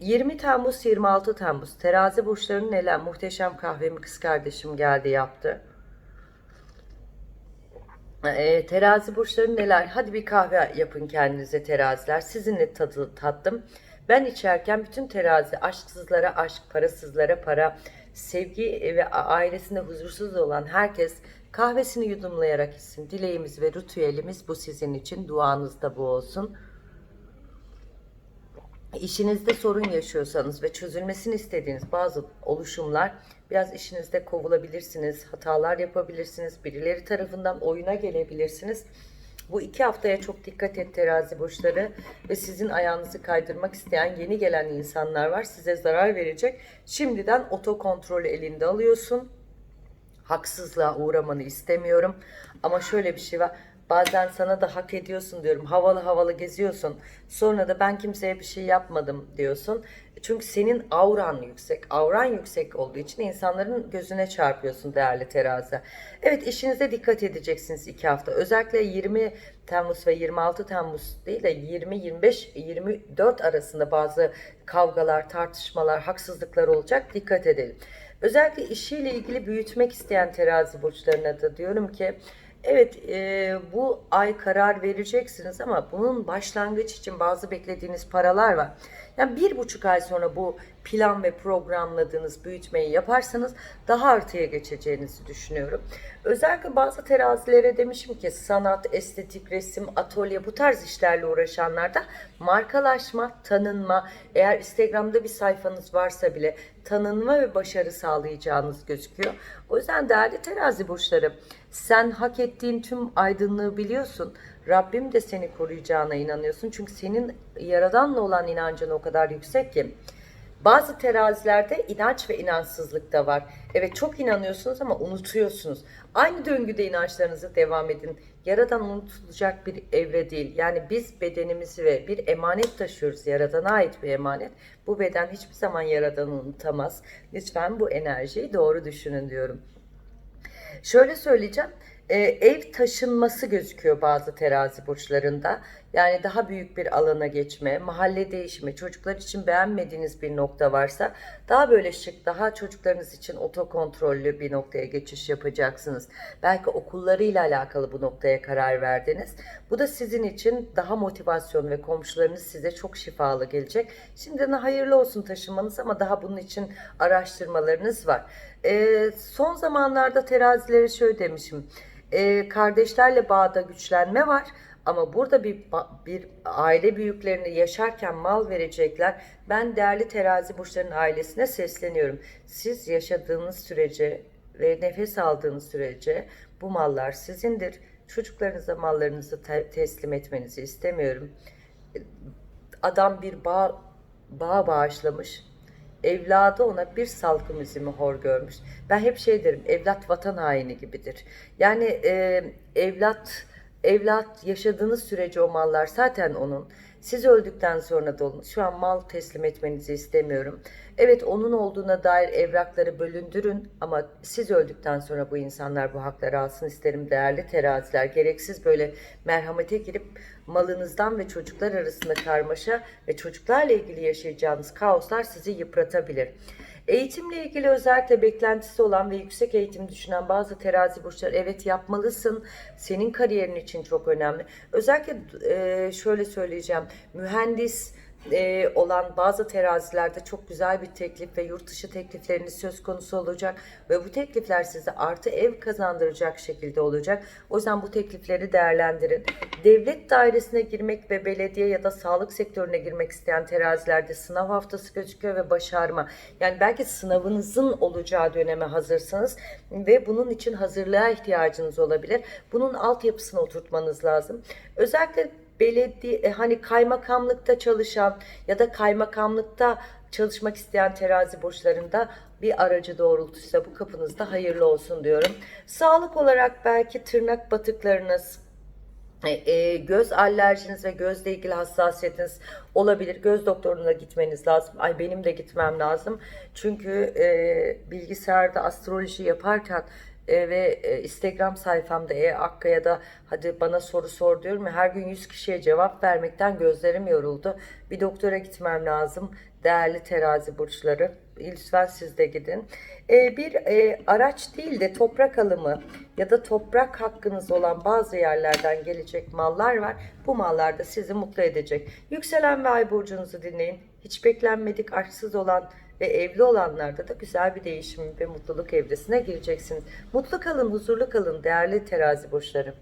20 Temmuz 26 Temmuz terazi burçlarının neler muhteşem kahvemi kız kardeşim geldi yaptı. Ee, terazi burçları neler? Hadi bir kahve yapın kendinize teraziler. Sizinle tadı tattım. Ben içerken bütün terazi aşksızlara aşk, parasızlara para, sevgi ve ailesinde huzursuz olan herkes kahvesini yudumlayarak içsin. Dileğimiz ve ritüelimiz bu sizin için. Duanız da bu olsun. İşinizde sorun yaşıyorsanız ve çözülmesini istediğiniz bazı oluşumlar biraz işinizde kovulabilirsiniz, hatalar yapabilirsiniz, birileri tarafından oyuna gelebilirsiniz. Bu iki haftaya çok dikkat et terazi burçları ve sizin ayağınızı kaydırmak isteyen yeni gelen insanlar var. Size zarar verecek. Şimdiden otokontrolü elinde alıyorsun haksızlığa uğramanı istemiyorum. Ama şöyle bir şey var. Bazen sana da hak ediyorsun diyorum. Havalı havalı geziyorsun. Sonra da ben kimseye bir şey yapmadım diyorsun. Çünkü senin auran yüksek. Auran yüksek olduğu için insanların gözüne çarpıyorsun değerli terazi. Evet işinize dikkat edeceksiniz iki hafta. Özellikle 20 Temmuz ve 26 Temmuz değil de 20, 25, 24 arasında bazı kavgalar, tartışmalar, haksızlıklar olacak. Dikkat edelim. Özellikle işiyle ilgili büyütmek isteyen terazi burçlarına da diyorum ki evet e, bu ay karar vereceksiniz ama bunun başlangıç için bazı beklediğiniz paralar var. Yani bir buçuk ay sonra bu plan ve programladığınız büyütmeyi yaparsanız daha artıya geçeceğinizi düşünüyorum. Özellikle bazı terazilere demişim ki sanat, estetik, resim, atölye bu tarz işlerle uğraşanlarda markalaşma, tanınma, eğer Instagram'da bir sayfanız varsa bile tanınma ve başarı sağlayacağınız gözüküyor. O yüzden değerli terazi burçları sen hak ettiğin tüm aydınlığı biliyorsun. Rabbim de seni koruyacağına inanıyorsun. Çünkü senin yaradanla olan inancın o kadar yüksek ki. Bazı terazilerde inanç ve inançsızlık da var. Evet çok inanıyorsunuz ama unutuyorsunuz. Aynı döngüde inançlarınızı devam edin. Yaradan unutulacak bir evre değil. Yani biz bedenimizi ve bir emanet taşıyoruz. Yaradana ait bir emanet. Bu beden hiçbir zaman yaradanı unutamaz. Lütfen bu enerjiyi doğru düşünün diyorum. Şöyle söyleyeceğim. E, ev taşınması gözüküyor bazı terazi burçlarında. Yani daha büyük bir alana geçme, mahalle değişimi, çocuklar için beğenmediğiniz bir nokta varsa daha böyle şık, daha çocuklarınız için otokontrollü bir noktaya geçiş yapacaksınız. Belki okullarıyla alakalı bu noktaya karar verdiniz. Bu da sizin için daha motivasyon ve komşularınız size çok şifalı gelecek. Şimdiden hayırlı olsun taşınmanız ama daha bunun için araştırmalarınız var. Ee, son zamanlarda terazilere şöyle demişim. Ee, kardeşlerle bağda güçlenme var. Ama burada bir bir aile büyüklerini yaşarken mal verecekler. Ben değerli terazi burçlarının ailesine sesleniyorum. Siz yaşadığınız sürece ve nefes aldığınız sürece bu mallar sizindir. Çocuklarınıza mallarınızı te- teslim etmenizi istemiyorum. Adam bir bağ, bağ bağışlamış. Evladı ona bir salkım üzümü hor görmüş. Ben hep şey derim, evlat vatan haini gibidir. Yani e, evlat evlat yaşadığınız sürece o mallar zaten onun. Siz öldükten sonra da onun. Şu an mal teslim etmenizi istemiyorum. Evet onun olduğuna dair evrakları bölündürün ama siz öldükten sonra bu insanlar bu hakları alsın isterim değerli teraziler. Gereksiz böyle merhamete girip malınızdan ve çocuklar arasında karmaşa ve çocuklarla ilgili yaşayacağınız kaoslar sizi yıpratabilir. Eğitimle ilgili özellikle beklentisi olan ve yüksek eğitim düşünen bazı terazi burçları evet yapmalısın. Senin kariyerin için çok önemli. Özellikle e, şöyle söyleyeceğim. Mühendis e, olan bazı terazilerde çok güzel bir teklif ve yurt dışı teklifleriniz söz konusu olacak ve bu teklifler size artı ev kazandıracak şekilde olacak. O yüzden bu teklifleri değerlendirin. Devlet dairesine girmek ve belediye ya da sağlık sektörüne girmek isteyen terazilerde sınav haftası gözüküyor ve başarma. Yani belki sınavınızın olacağı döneme hazırsınız ve bunun için hazırlığa ihtiyacınız olabilir. Bunun altyapısını oturtmanız lazım. Özellikle belediye hani kaymakamlıkta çalışan ya da kaymakamlıkta çalışmak isteyen terazi burçlarında bir aracı doğrultuysa bu kapınızda hayırlı olsun diyorum. Sağlık olarak belki tırnak batıklarınız, e, e, göz alerjiniz ve gözle ilgili hassasiyetiniz olabilir. Göz doktoruna gitmeniz lazım. Ay benim de gitmem lazım. Çünkü e, bilgisayarda astroloji yaparken E, ve e, Instagram sayfamda E Akkaya'da hadi bana soru sor diyorum ya her gün 100 kişiye cevap vermekten gözlerim yoruldu. Bir doktora gitmem lazım. Değerli terazi burçları lütfen siz de gidin. E, bir e, araç değil de toprak alımı ya da toprak hakkınız olan bazı yerlerden gelecek mallar var. Bu mallar da sizi mutlu edecek. Yükselen ve ay burcunuzu dinleyin. Hiç beklenmedik aşksız olan ve evli olanlarda da güzel bir değişim ve mutluluk evresine gireceksiniz. Mutlu kalın, huzurlu kalın değerli terazi burçları.